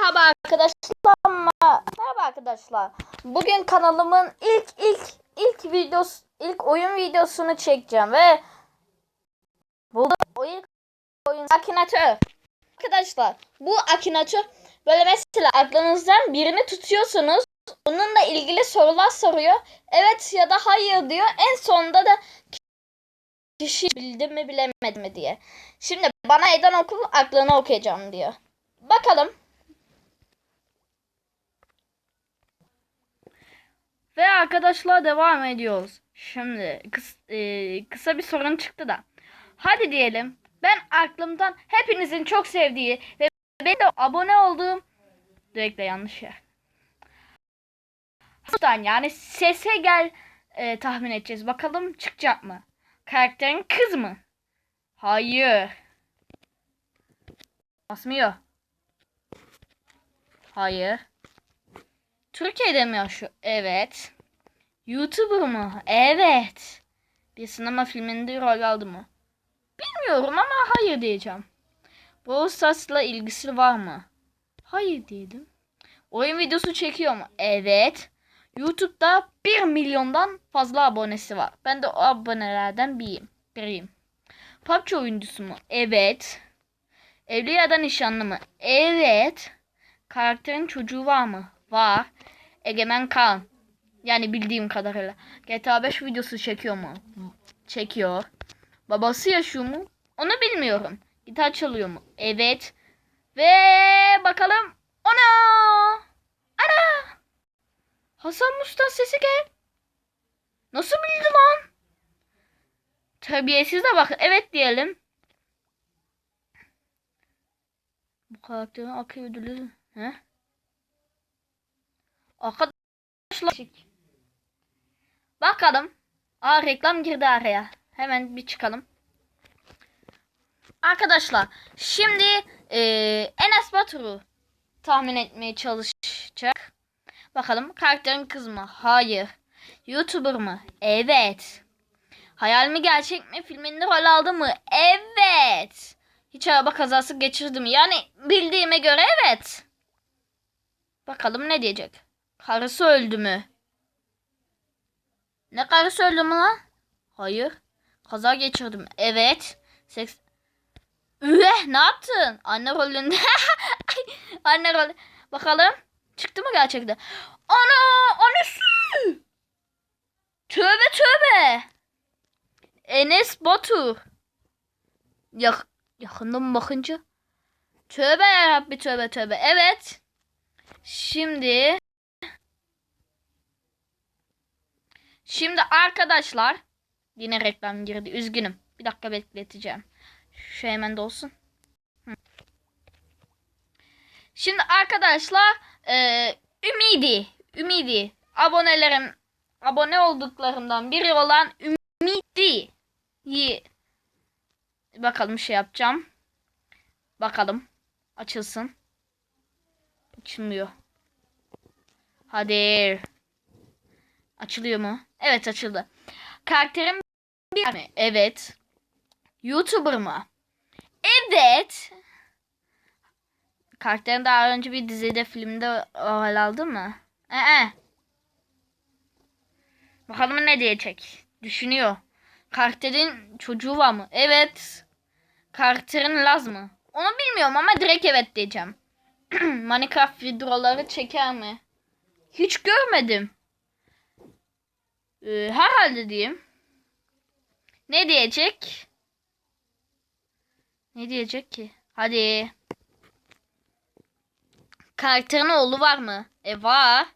Merhaba arkadaşlar. Merhaba arkadaşlar. Bugün kanalımın ilk ilk ilk videosu ilk oyun videosunu çekeceğim ve bu o ilk oyun Akinator. Arkadaşlar bu Akinator böyle mesela aklınızdan birini tutuyorsunuz. Onunla ilgili sorular soruyor. Evet ya da hayır diyor. En sonunda da kişi bildi mi bilemedi mi diye. Şimdi bana eden okul aklını okuyacağım diyor. Bakalım. Ve arkadaşlar devam ediyoruz. Şimdi kıs- e, kısa bir sorun çıktı da. Hadi diyelim ben aklımdan hepinizin çok sevdiği ve benim de abone olduğum direkt de yanlış yer. Buradan yani sese gel e, tahmin edeceğiz. Bakalım çıkacak mı? Karakterin kız mı? Hayır. Basmıyor. Hayır. Türkiye'de mi yaşıyor? Evet. YouTuber mı? Evet. Bir sinema filminde rol aldı mı? Bilmiyorum ama hayır diyeceğim. Brawl Stars'la ilgisi var mı? Hayır diyelim. Oyun videosu çekiyor mu? Evet. YouTube'da 1 milyondan fazla abonesi var. Ben de o abonelerden biriyim. biriyim. PUBG oyuncusu mu? Evet. Evli ya da nişanlı mı? Evet. Karakterin çocuğu var mı? Var. Egemen Kaan. Yani bildiğim kadarıyla. GTA 5 videosu çekiyor mu? Çekiyor. Babası yaşıyor mu? Onu bilmiyorum. Gitar çalıyor mu? Evet. Ve bakalım. Ana! Ana! Hasan Musta sesi gel. Nasıl bildi lan? Terbiyesiz de bak. Evet diyelim. Bu karakterin akıl ödülü. He? Arkadaşlar. Bakalım. Aa reklam girdi araya. Hemen bir çıkalım. Arkadaşlar şimdi eee Enes Batur'u tahmin etmeye çalışacak. Bakalım karakterin kız mı? Hayır. YouTuber mı? Evet. Hayal mi gerçek mi? Filminde rol aldı mı? Evet. Hiç araba kazası geçirdi mi? Yani bildiğime göre evet. Bakalım ne diyecek? Karısı öldü mü? Ne karısı öldü mü lan? Hayır. Kaza geçirdim. Evet. Seks... Üh, ne yaptın? Anne rolünde. Anne rolü. Bakalım. Çıktı mı gerçekten? Ana! Annesi! Tövbe tövbe! Enes Batur. Yak yakından bakınca. Tövbe yarabbi tövbe tövbe. Evet. Şimdi Şimdi arkadaşlar yine reklam girdi. Üzgünüm. Bir dakika bekleteceğim. Şu hemen de olsun. Şimdi arkadaşlar e, Ümidi Ümidi abonelerim abone olduklarımdan biri olan Ümidi bakalım şey yapacağım. Bakalım açılsın. Açılmıyor. Hadi. Açılıyor mu? Evet açıldı. Karakterim bir mi? Evet. YouTuber mı? Evet. Karakterin daha önce bir dizide, filmde rol aldı mı? Ee. Bakalım ne diyecek? Düşünüyor. Karakterin çocuğu var mı? Evet. Karakterin Laz mı? Onu bilmiyorum ama direkt evet diyeceğim. Minecraft videoları çeker mi? Hiç görmedim. Ee, herhalde diyeyim. Ne diyecek? Ne diyecek ki? Hadi. Karakterin oğlu var mı? E var.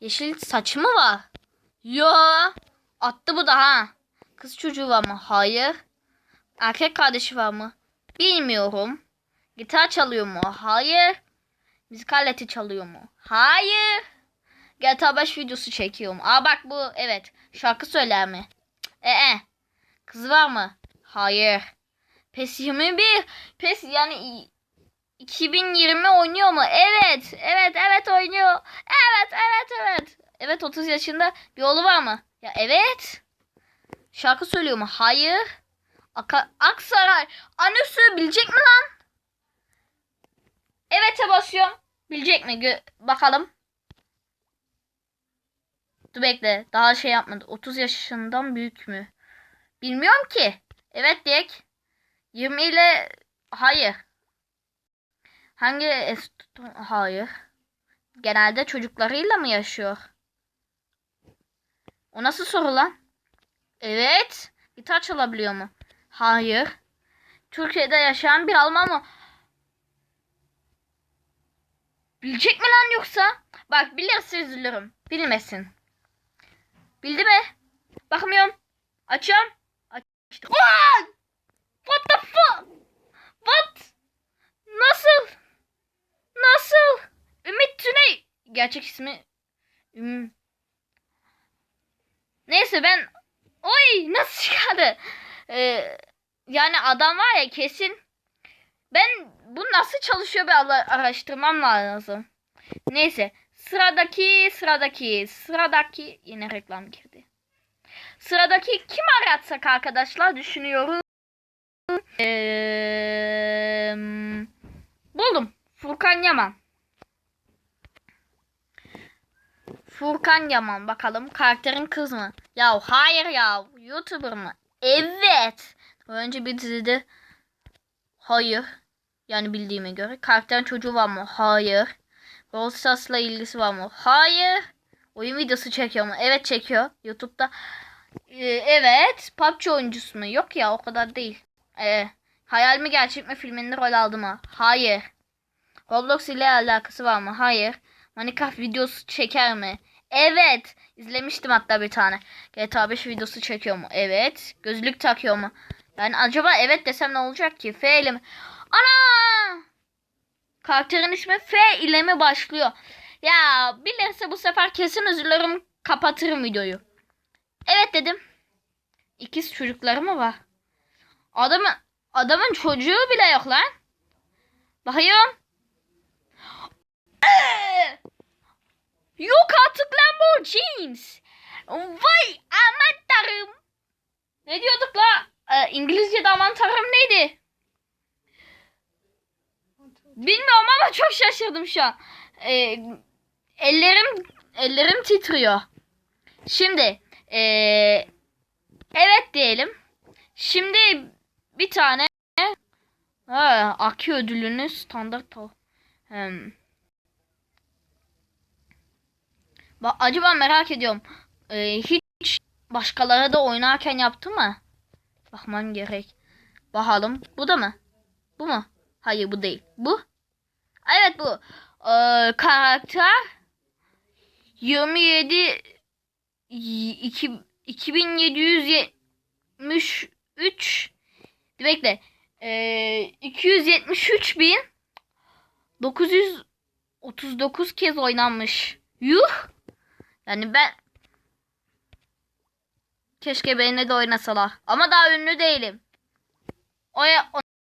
Yeşil saçı mı var? Yo. Attı bu da ha. Kız çocuğu var mı? Hayır. Erkek kardeşi var mı? Bilmiyorum. Gitar çalıyor mu? Hayır. Müzik aleti çalıyor mu? Hayır. GTA 5 videosu çekiyor mu? Aa bak bu evet. Şarkı söyler mi? Ee. Kız var mı? Hayır. PES 21. PES yani 2020 oynuyor mu? Evet. Evet evet oynuyor. Evet evet evet. Evet 30 yaşında bir oğlu var mı? Ya evet. Şarkı söylüyor mu? Hayır. Aka Aksaray. Annesi bilecek mi lan? Evet evet'e basıyorum. Bilecek mi? Gö- bakalım. Dur bekle. Daha şey yapmadı. 30 yaşından büyük mü? Bilmiyorum ki. Evet diyek. 20 ile hayır. Hangi es- hayır. Genelde çocuklarıyla mı yaşıyor? O nasıl soru lan? Evet. Gitar çalabiliyor mu? Hayır. Türkiye'de yaşayan bir Alman mı? Bilecek mi lan yoksa? Bak bilirse üzülürüm. Bilmesin. Bildi mi? Bakmıyorum. Açıyorum. Açtım. What the fuck? What? Nasıl? Nasıl? Ümit Tüney. Gerçek ismi Üm... Neyse ben Oy nasıl çıkardı? Ee, yani adam var ya kesin ben bu nasıl çalışıyor bir ara- araştırmam lazım. Neyse sıradaki sıradaki sıradaki yine reklam girdi. Sıradaki kim aratsak arkadaşlar düşünüyorum. Ee, buldum. Furkan Yaman. Furkan Yaman bakalım karakterin kız mı? Ya hayır ya YouTuber mı? Evet. Önce bir dizide hayır. Yani bildiğime göre. Karakterin çocuğu var mı? Hayır. Brawl Stars'la ilgisi var mı? Hayır. Oyun videosu çekiyor mu? Evet çekiyor. YouTube'da. Ee, evet. PUBG oyuncusu mu? Yok ya o kadar değil. Ee, hayal mi gerçek mi filminde rol aldı mı? Hayır. Roblox ile alakası var mı? Hayır. Minecraft videosu çeker mi? Evet. İzlemiştim hatta bir tane. GTA 5 videosu çekiyor mu? Evet. Gözlük takıyor mu? Yani acaba evet desem ne olacak ki? F ile mi? Ana! Karakterin ismi F ile mi başlıyor? Ya bilirse bu sefer kesin üzülürüm. Kapatırım videoyu. Evet dedim. İkiz çocukları mı var? Adamın adamın çocuğu bile yok lan. Bakıyorum. Ee! Yok artık lan bu jeans. Vay aman tanrım. Ne diyorduk la? Ee, İngilizce'de aman tanrım neydi? Bilmiyorum çok şaşırdım şu an. Ee, ellerim ellerim titriyor. Şimdi ee, evet diyelim. Şimdi bir tane ha, Aki ödülünü standart o. Hmm. Ba- acaba merak ediyorum. Ee, hiç başkaları da oynarken yaptı mı? Bakmam gerek. Bakalım. Bu da mı? Bu mu? Hayır bu değil. Bu? Evet bu. Ee, karakter 27 2, 2773 bekle. Ee, 273 bin 939 kez oynanmış. Yuh. Yani ben keşke benimle de oynasalar. Ama daha ünlü değilim. O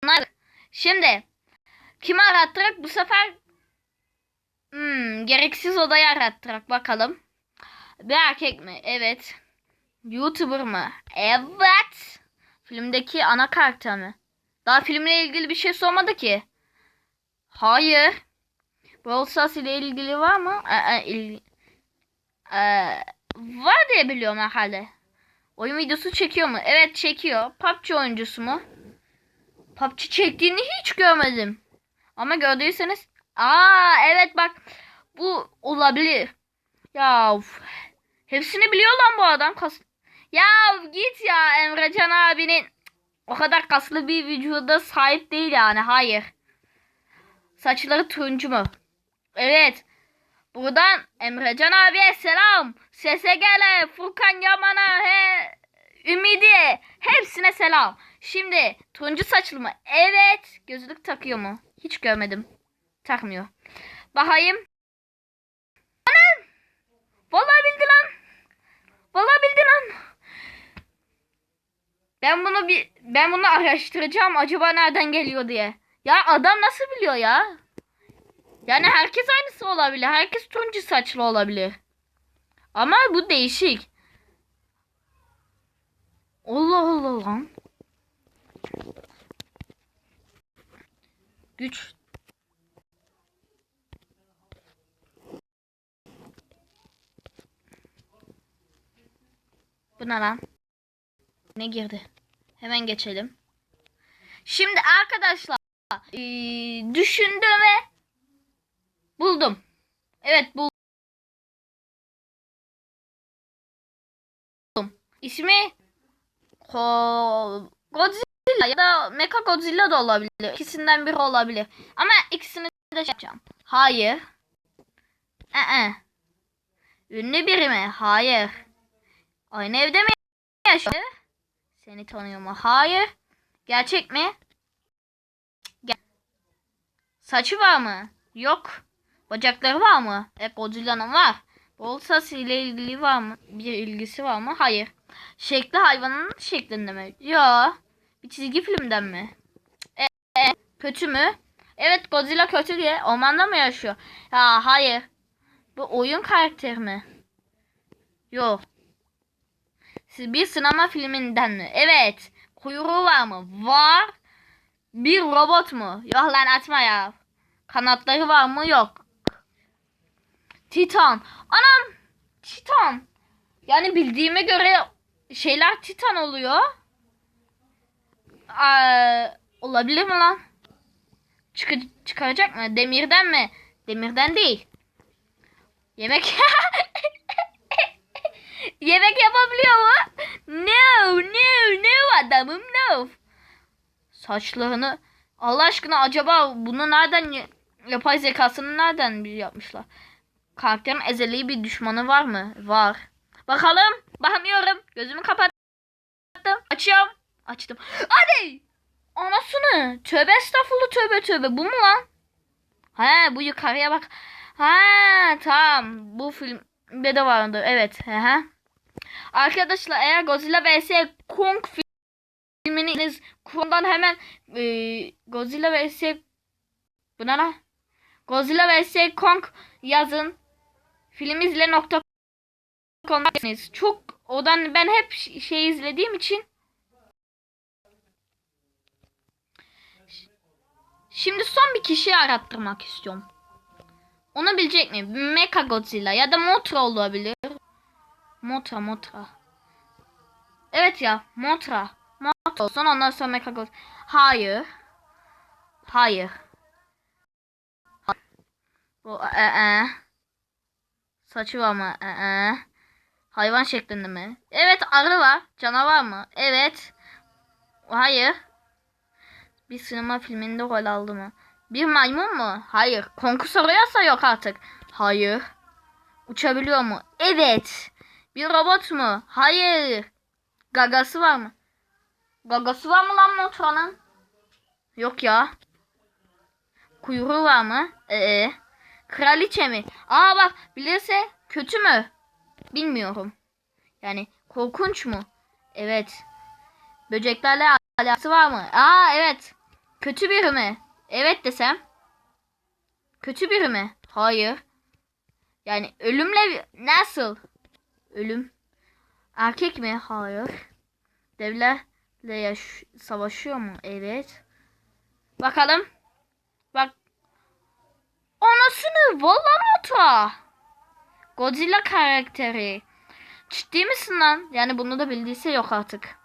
onlar şimdi kimi arattırak bu sefer hmm, gereksiz odayı arattırak bakalım. Bir erkek mi? Evet. YouTuber mı? Evet. Filmdeki ana karakter mi? Daha filmle ilgili bir şey sormadı ki. Hayır. Brawl Stars ile ilgili var mı? Ee, il- ee, var diye biliyorum herhalde. Oyun videosu çekiyor mu? Evet çekiyor. PUBG oyuncusu mu? PUBG çektiğini hiç görmedim. Ama gördüyseniz Aa evet bak bu olabilir. Ya hepsini biliyor lan bu adam. Kas ya git ya Emrecan abinin o kadar kaslı bir vücuda sahip değil yani. Hayır. Saçları turuncu mu? Evet. Buradan Emrecan abiye selam. Sese gele. Furkan Yaman'a he. Ümidi. Hepsine selam. Şimdi turuncu saçlı mı? Evet. Gözlük takıyor mu? Hiç görmedim. Takmıyor. Bakayım. Anam. Vallahi bildi lan. Vallahi bildi lan. Ben bunu bir ben bunu araştıracağım acaba nereden geliyor diye. Ya adam nasıl biliyor ya? Yani herkes aynısı olabilir. Herkes turuncu saçlı olabilir. Ama bu değişik. Allah Allah lan güç Bu ne lan? Ne girdi? Hemen geçelim. Şimdi arkadaşlar e, düşündüm ve buldum. Evet buldum. İsmi Ko Godzilla ya da Mecha Godzilla da olabilir. İkisinden biri olabilir. Ama ikisini de şey yapacağım. Hayır. Ee. Ünlü biri mi? Hayır. Aynı evde mi yaşıyor? Seni tanıyor mu? Hayır. Gerçek mi? Ger- Saçı var mı? Yok. Bacakları var mı? E Godzilla'nın var. Bol saç ile ilgili var mı? Bir ilgisi var mı? Hayır. Şekli hayvanın şeklinde mi? Yok. Bir çizgi filmden mi? E, e, kötü mü? Evet Godzilla kötü diye. Ormanda mı yaşıyor? Ya hayır. Bu oyun karakteri mi? Yok. Bir sinema filminden mi? Evet. Kuyruğu var mı? Var. Bir robot mu? Yok lan atma ya. Kanatları var mı? Yok. Titan. Anam. Titan. Yani bildiğime göre şeyler Titan oluyor. Aa, olabilir mi lan? Çık çıkaracak mı? Demirden mi? Demirden değil. Yemek Yemek yapabiliyor mu? No, no, no adamım no. Saçlarını Allah aşkına acaba bunu nereden yapay zekasını nereden yapmışlar? Karakterin ezeli bir düşmanı var mı? Var. Bakalım. Bakmıyorum. Gözümü kapattım. Açıyorum. Açtım. Hadi. Anasını. Tövbe estağfurullah tövbe tövbe. Bu mu lan? He bu yukarıya bak. Ha tamam. Bu filmde de vardı. Evet. He. Arkadaşlar eğer Godzilla vs Kong filmini Kong'dan hemen e, Godzilla vs bu ne lan? Godzilla vs Kong yazın. Film izle nokta. Çok odan ben hep şey izlediğim için Şimdi son bir kişiyi arattırmak istiyorum. Onu bilecek mi? Mecha Godzilla ya da Mothra olabilir. Mothra, Mothra. Evet ya, Mothra. Mothra olsun ondan sonra Mecha Godzilla. Hayır. Hayır. Bu e e. Saçı var mı? E e. Hayvan şeklinde mi? Evet arı var. Canavar mı? Evet. Hayır. Bir sinema filminde rol aldı mı? Bir maymun mu? Hayır. Konku soruyorsa yok artık. Hayır. Uçabiliyor mu? Evet. Bir robot mu? Hayır. Gagası var mı? Gagası var mı lan Motra'nın? Yok ya. Kuyruğu var mı? Ee. Kraliçe mi? Aa bak bilirse kötü mü? Bilmiyorum. Yani korkunç mu? Evet. Böceklerle alakası var mı? Aa evet. Kötü biri mi? Evet desem. Kötü biri mi? Hayır. Yani ölümle nasıl? Ölüm. Erkek mi? Hayır. Devlerle yaş savaşıyor mu? Evet. Bakalım. Bak. Anasını vallahi motor. Godzilla karakteri. Ciddi misin lan? Yani bunu da bildiyse yok artık.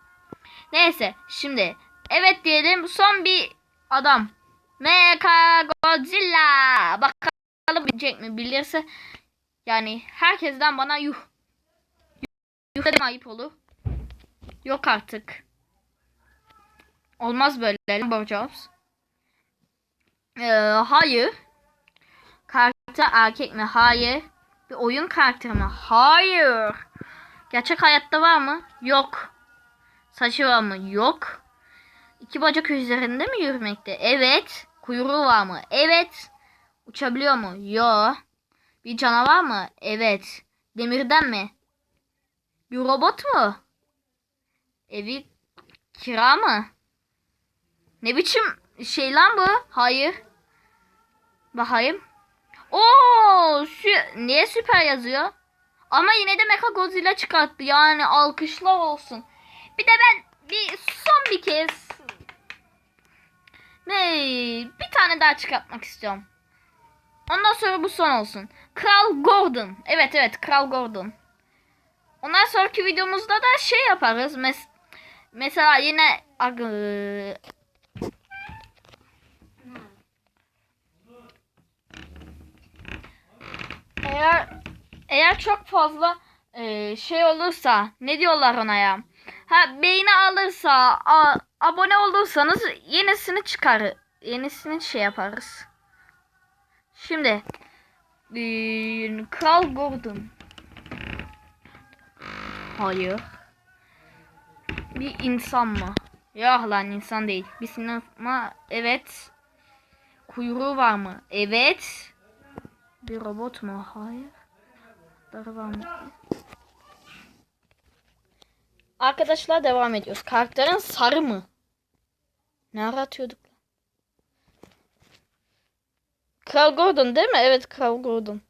Neyse şimdi evet diyelim son bir adam. Mecha Godzilla. Bakalım bilecek mi? Bilirse yani herkesten bana yuh. Yuh dedim ayıp olur. Yok artık. Olmaz böyle. Borjobs. Ee, hayır. Karakter erkek mi? Hayır. Bir oyun karakteri mi? Hayır. Gerçek hayatta var mı? Yok. Saçı var mı? Yok. İki bacak üzerinde mi yürümekte? Evet. Kuyruğu var mı? Evet. Uçabiliyor mu? Yok. Bir canavar mı? Evet. Demirden mi? Bir robot mu? Evi kira mı? Ne biçim şey lan bu? Hayır. Bakayım. Oo, sü- niye süper yazıyor? Ama yine de Mecha Godzilla çıkarttı. Yani alkışlar olsun. Bir de ben bir son bir kez ne bir tane daha çıkartmak istiyorum. Ondan sonra bu son olsun. Kral Gordon. Evet evet Kral Gordon. Ondan sonraki videomuzda da şey yaparız. Mes mesela yine eğer eğer çok fazla e, şey olursa ne diyorlar ona ya? Ha beğeni alırsa a- abone olursanız yenisini çıkar. Yenisini şey yaparız. Şimdi Kral Gordon. Hayır. Bir insan mı? Yok lan insan değil. Bir sinema evet. Kuyruğu var mı? Evet. Bir robot mu? Hayır. Darı var mı? Arkadaşlar devam ediyoruz. Karakterin sarı mı? Ne aratıyorduk? Kral Gordon değil mi? Evet Kral Gordon.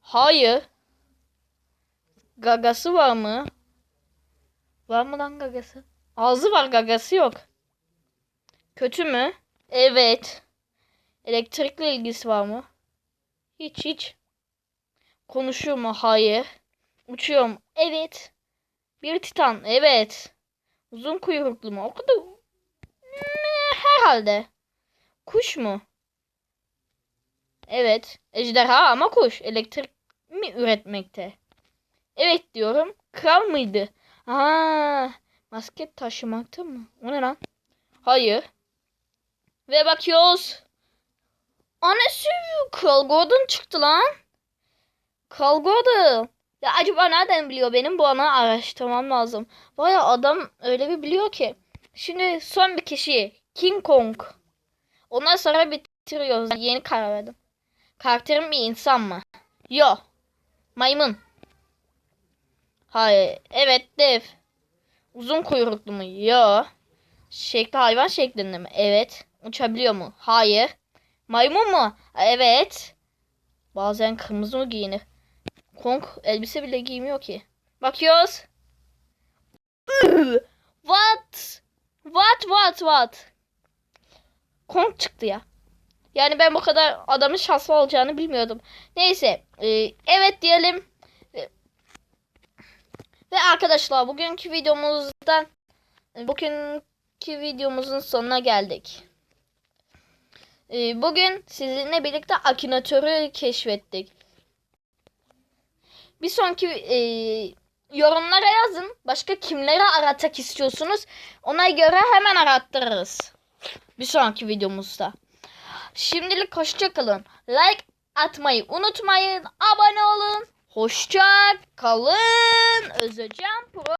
Hayır. Gagası var mı? Var mı lan gagası? Ağzı var gagası yok. Kötü mü? Evet. Elektrikle ilgisi var mı? Hiç hiç. Konuşuyor mu? Hayır. Uçuyor mu? Evet. Bir titan. Evet. Uzun kuyruklu mu? O kadar. Hmm, Herhalde. Kuş mu? Evet. Ejderha ama kuş. Elektrik mi üretmekte? Evet diyorum. Kral mıydı? Aa, maske taşımakta mı? O ne lan? Hayır. Ve bakıyoruz. Annesi Kral Gordon çıktı lan. Kral Gordon. Ya acaba nereden biliyor benim? Bu ana araştırmam lazım. Baya adam öyle bir biliyor ki. Şimdi son bir kişi. King Kong. Ondan sonra bitiriyoruz. Yeni karar verdim. Karakterim bir insan mı? Yo. Maymun. Hayır. Evet dev. Uzun kuyruklu mu? Yo. Şekli hayvan şeklinde mi? Evet. Uçabiliyor mu? Hayır. Maymun mu? Evet. Bazen kırmızı mı giyinir? Kong elbise bile giymiyor ki. Bakıyoruz. What? What what what? Kong çıktı ya. Yani ben bu kadar adamın şanslı olacağını bilmiyordum. Neyse. e, evet diyelim. E, Ve arkadaşlar bugünkü videomuzdan bugünkü videomuzun sonuna geldik. E, Bugün sizinle birlikte Akinator'u keşfettik. Bir sonraki e, yorumlara yazın. Başka kimleri aratmak istiyorsunuz? Ona göre hemen arattırırız. Bir sonraki videomuzda. Şimdilik hoşça kalın. Like atmayı unutmayın. Abone olun. Hoşça kalın. Özeceğim Pro